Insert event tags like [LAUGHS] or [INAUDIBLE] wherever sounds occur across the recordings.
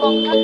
Ganga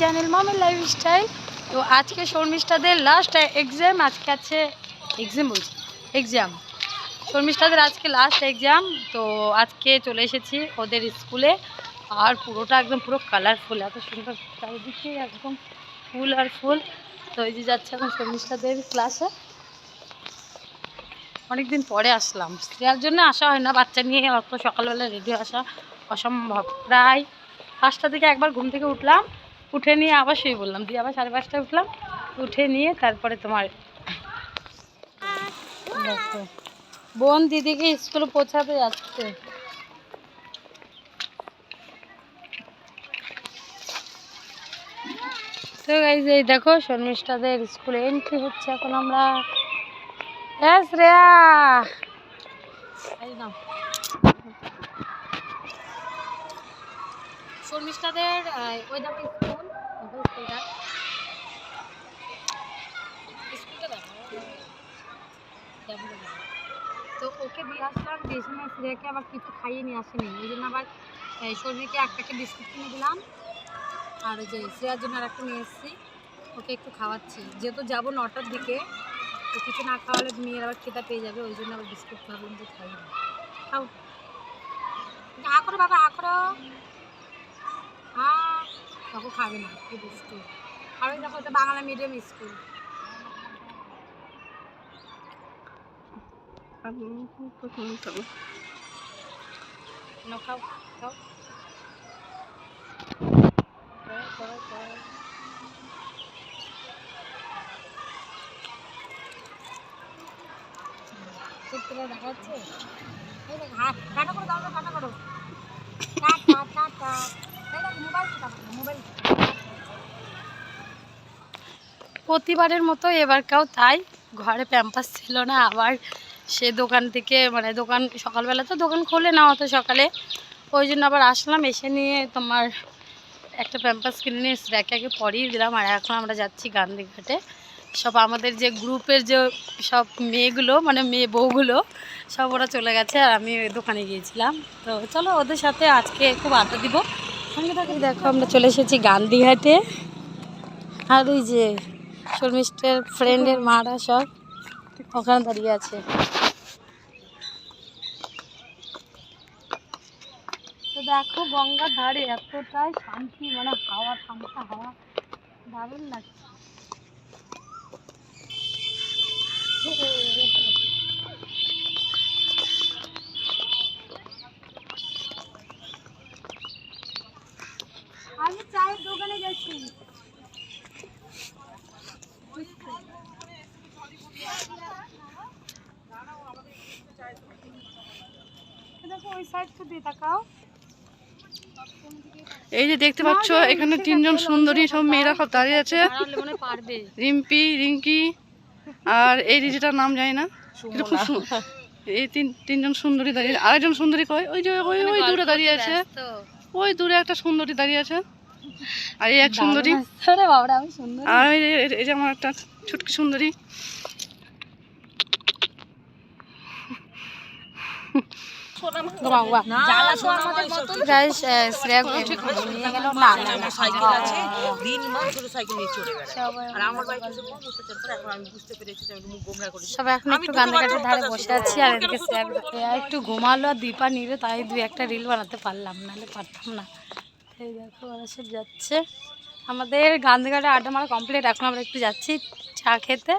channel মামের lifestyle তো আজকে শর্মিষ্ঠাদের লাস্ট এক্সাম আজকে আছে এক্সাম বলছি এক্সাম শর্মিষ্ঠাদের আজকে লাস্ট এক্সাম তো আজকে চলে এসেছি ওদের স্কুলে। আর পুরোটা একদম পুরো কালারফুল এত সুন্দর চারিদিকে একদম ফুল আর ফুল। তো এই যে যাচ্ছে এখন শর্মিষ্ঠাদের ক্লাসে অনেকদিন পরে আসলাম। শ্রেয়ার জন্য আসা হয় না, বাচ্চা নিয়ে অত সকালবেলা রেডি আসা অসম্ভব। প্রায় পাঁচটা থেকে একবার ঘুম থেকে উঠলাম। উঠে নিয়ে আবার শুয়ে বললাম। দিয়ে আবার সাড়ে পাঁচটায় উঠলাম। উঠে নিয়ে তারপরে তোমার বোন দিদিকে স্কুলে পৌঁছাতে যাচ্ছে তো গাইজ এই দেখো, শর্মিষ্ঠাদের স্কুলে এন্ট্রি হচ্ছে এখন আমরা। হ্যাঁ এই শর্মিষ্ঠাদের ওই দেখো তো ওকে দিয়ে আসলাম দিয়ে না আবার কিছু খাইয়ে নিয়ে আসেনি। ওই জন্য আবার আহ, শর্মিকে এক প্যাকেট বিস্কুট কিনে দিলাম। আর যে শ্রেয়ার জন্য আর একটা নিয়ে এসেছি। ওকে একটু খাওয়াচ্ছি। যেহেতু যাব নটার দিকে তো কিছু না খাওয়ালে মেয়ের আবার খেতে পেয়ে যাবে ওই জন্য আবার বিস্কুট ভাবলাম যে খাই। খাও। হা করো বাবা হা করো। হা তখন খাবে না কি দুষ্টু খাবে দেখো এটা বাংলা মিডিয়াম স্কুল খাও খাও। দেখা এই দেখ, হাত কাটা করে দাও কাটা করো টাটা টাটা এই দেখ, মোবাইল কাটা করো, মোবাইল প্রতিবারের মতো এবারকাও তাই ঘরে প্যাম্পাস ছিল না। আবার সে দোকান থেকে মানে দোকান, সকালবেলা তো দোকান খোলে না অত সকালে। ওই জন্য আবার আসলাম, এসে নিয়ে তোমার একটা প্যাম্পাস কিনে নিয়ে শ্রেয়াকে আগে পরিয়ে দিলাম। আর এখন আমরা যাচ্ছি গান্ধী ঘাটে সব আমাদের যে গ্রুপের যে সব মেয়েগুলো মানে মেয়ে বউগুলো, সব ওরা চলে গেছে আর আমি ওই দোকানে গিয়েছিলাম। তো চলো ওদের সাথে আজকে খুব আড্ডা দিব। সঙ্গে থাকি, দেখো আমরা চলে এসেছি গান্ধীঘাটে। আর ওই যে শর্মিষ্ঠের ফ্রেন্ডের মারা সব ওখানে দাঁড়িয়ে আছে। তো দেখো গঙ্গার ধারে এতটাই শান্তি মানে হাওয়া, ঠান্ডা হাওয়া। দারুণ লাগছে। আমি চায়ের দোকানে গেছি দেখো ওই সাইড তো দিয়ে তাকাও এই যে দেখতে পাচ্ছ এখানে তিনজন সুন্দরী সব মেয়েরা সব দাঁড়িয়ে আছে। রিম্পি রিঙ্কি আর এই রিজিটার নাম জানি না খুব এই তিন তিনজন সুন্দরী দাঁড়িয়ে আরেকজন সুন্দরী কয়? ওই যে ওই ওই দূরে দাঁড়িয়ে আছে। ওই দূরে একটা সুন্দরী দাঁড়িয়ে আছে। আর এই এক সুন্দরী। আরে এই যে- আমার একটা ছুটকি সুন্দরী। গাইস শ্রেয়া নিয়ে গেল। না না না সাইকেল আছে দিন শুধু সাইকেল নিয়ে চলে বেড়ায় আর আমার বাড়িতে এসে বউ অত্যাচার করে এখন আমি বুঝতে পেরেছি যে আমি মুখ গোমরা করেছি সব এখন একটু ধারে বসে আছি আর এদিকে একটু ঘুমালো আর দীপা নিলে তাই দুই একটা রিল বানাতে পারলাম নাহলে পারতাম না। এই দেখো ওরা সব যাচ্ছে। আমাদের গান্ধীঘাটে আড্ডা মারা কমপ্লিট এখন আমরা একটু যাচ্ছি চা খেতে।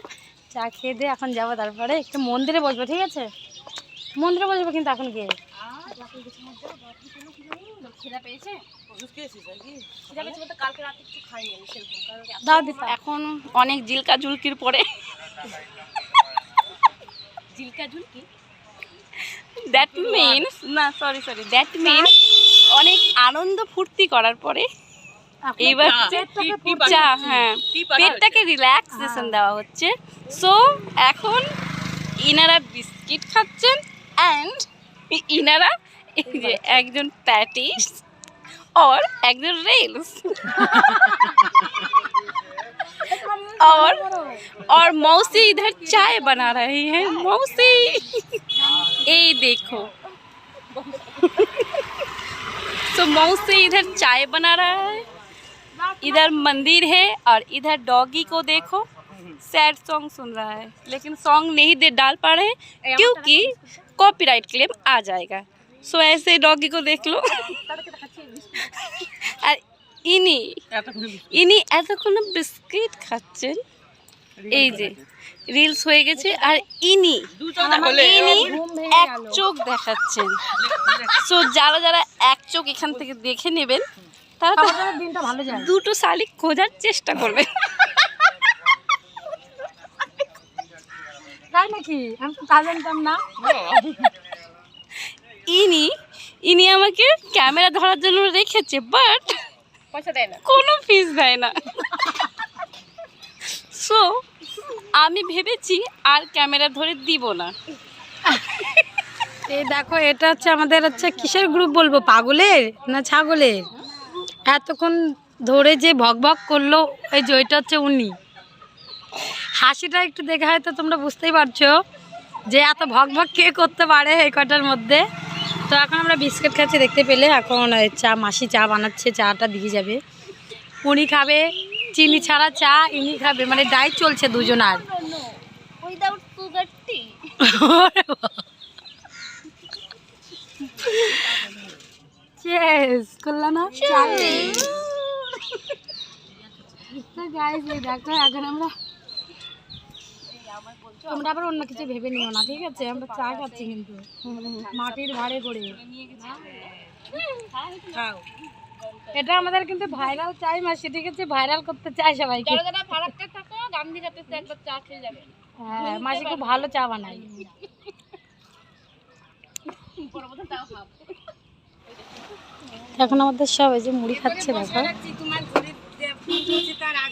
চা খেয়ে দিয়ে এখন যাব তারপরে। একটু মন্দিরে বসবো ঠিক আছে? মন্দিরে বসবো কিন্তু এখন গিয়ে। এখন অনেক জিলকা জুলকির পরে। দ্যাট মিনস না সরি সরি দ্যাট মিনস অনেক আনন্দ ফুর্তি করার পরে এইবার চা হ্যাঁ পেটটাকে রিল্যাক্সেশন দেওয়া হচ্ছে সো এখন ইনারা বিস্কিট খাচ্ছেন অ্যান্ড ইনারা এই যে একজন প্যাটিস और একজন রেলস और और मौसी इधर चाय बना रही है मौसी ये देखो तो मौसी इधर चाय बना रहा है इधर मंदिर है और इधर डॉगी को देखो सैड सॉन्ग सुन रहा है लेकिन सॉन्ग नहीं दे डाल पा रहे हैं क्योंकि कॉपीराइट क्लेम आ जाएगा सो ऐसे डॉगी को देख लो [LAUGHS] আর ইনি ইনি এতক্ষণ বিস্কিট খাচ্ছেন এই যে রিলস হয়ে গেছে আর ইনি ইনি এক চোখ দেখাচ্ছেন। সো যারা যারা এক চোখ এখান থেকে দেখে নেবেন তারা দুটো শালিক খোঁজার চেষ্টা করবেন তাই নাকি? আমি তা জানতাম না। ইনি ইনি আমাকে ক্যামেরা ধরার জন্য রেখেছে বাট পয়সা দেয় না। কোনো ফিস দেয় না সো আমি ভেবেছি আর ক্যামেরা ধরে দিব না। এই দেখো, এটা হচ্ছে আমাদের হচ্ছে কিসের গ্রুপ বলব? পাগলের না ছাগলের? এতক্ষণ ধরে যে ভক ভক করল, এই ওইটা হচ্ছে উনি। হাসিটা একটু দেখে হয়তো তোমরা বুঝতেই পারছ যে এত ভক ভক কে করতে পারে এই কটার মধ্যে। তো এখন আমরা বিস্কিট খাচ্ছি, দেখতে পেলে। এখন চা মাসি চা বানাচ্ছে, চাটা দিয়ে যাবে। উনি খাবে চিনি ছাড়া চা ইনি খাবে মানে ডাইট চলছে দুজনার চেস না? দেখো এখন আমরা তোমরা আবার অন্য কিছু ভেবে নিও না ঠিক আছে? আমরা চা খাচ্ছি কিন্তু। মাটির ভাড়ে করে। খাও। এটা আমাদের কিন্তু ভাইরাল চাই মাসি ঠিক আছে ভাইরাল করতে চাই সবাইকে। যারা যারা ফারাক্কা থাকো গান্ধীঘাটে একবার চা খেয়ে যাবে। হ্যাঁ মাসি খুব ভালো চা বানাই এখন আমাদের সব এই যে মুড়ি খাচ্ছে দেখো।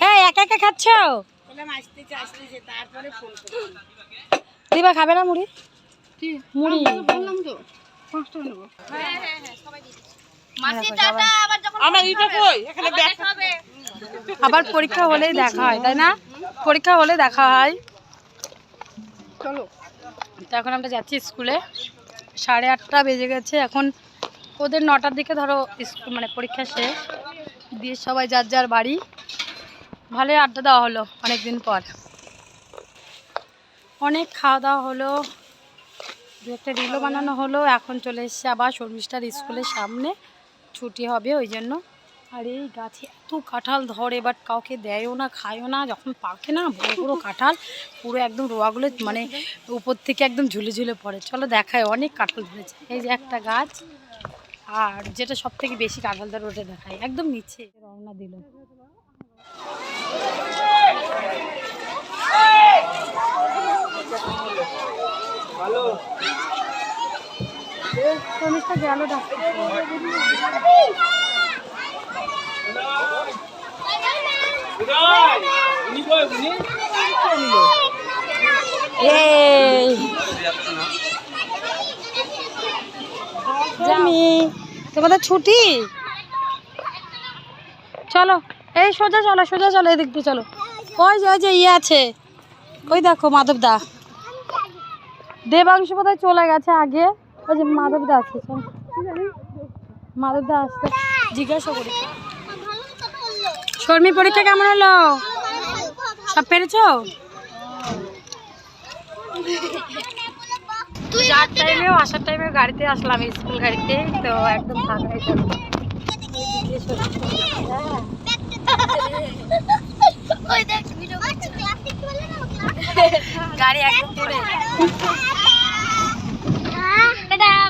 এই একা একা খাচ্ছ? দিবা খাবে না মুড়ি? মুড়ি। বললাম তো পাঁচটা নেব। আমার ইটা কই এখানে ব্যাগ আবার পরীক্ষা হলেই দেখা হয় তাই না? পরীক্ষা হলে দেখা হয়। চলো তো এখন আমরা যাচ্ছি স্কুলে। সাড়ে আটটা বেজে গেছে এখন ওদের নটার দিকে ধরো স্কুল মানে পরীক্ষা শেষ। দিয়ে সবাই যার যার বাড়ি। ভালোই আড্ডা দেওয়া হলো অনেক দিন পর। অনেক খাওয়া দাওয়া হলো দু একটা রিলও বানানো হলো এখন চলে এসছে আবার শর্মিষ্ঠার স্কুলের সামনে। ছুটি হবে ওই জন্য। আর এই গাছে এত কাঁঠাল ধরে বাট কাউকে দেয়ও না, খায়ও না। যখন পাকে না, বড় বড় কাঁঠাল, পুরো একদম রোয়াগুলো মানে উপর থেকে একদম ঝুলে ঝুলে পড়ে। চলো দেখায়, অনেক কাঁঠাল ধরেছে। এই যে একটা গাছ, আর যেটা সব থেকে বেশি কাঁঠাল ধরে ওঠে দেখায়। একদম নিচে। রওনা দিল। শর্মিষ্ঠা গেল ডাক্তার। এই জামি তোমাদের ছুটি? চলো এই সোজা চলো সোজা চলো এদিক দিয়ে চলো। ওই যে ওই যে ইয়ে আছে। ওই দেখো মাধবদা। দেবাংশ বোধহয় চলে গেছে আগে। ওই যে মাধবদা আছে মাধবদা আসতে জিজ্ঞাসা করি। শর্মি পরীক্ষা কেমন হলো? সব পেরেছ? যার টাইমেও আসার টাইমে গাড়িতে আসলাম স্কুল গাড়িতে তো একদম ফাঁকাই ছিল। গাড়ি একদম পড়ে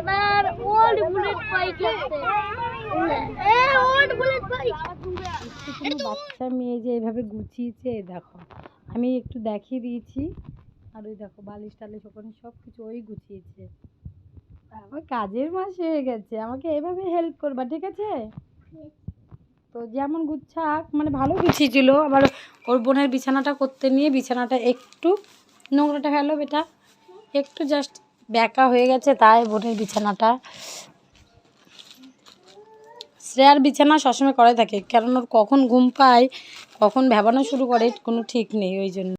এবার ওল্ড বুলেট বাইক লাগছে এ ওল্ড বুলেট বাইক বাচ্চা মেয়ে যে এভাবে গুছিয়েছে দেখো। আমি একটু দেখিয়ে দিয়েছি। আর ওই দেখো, বালিশ টালিশ ওখানে সব কিছু ওই গুছিয়েছে। আমার কাজের মাস হয়ে গেছে, আমাকে এভাবে হেল্প করবা, ঠিক আছে? তো যেমন গুচ্ছাক মানে ভালো গুছিয়েছিল। আবার ওর বোনের বিছানাটা করতে নিয়ে বিছানাটা একটু নোংরাটা ফেলো বেটা। একটু জাস্ট ব্যাকা হয়ে গেছে, তাই বোনের বিছানাটা। শ্রেয়ার বিছানা সবসময় করে থাকে কারণ ওর কখন ঘুম পায়, কখন ভ্যাবানো শুরু করে, কোনো ঠিক নেই ওই জন্য।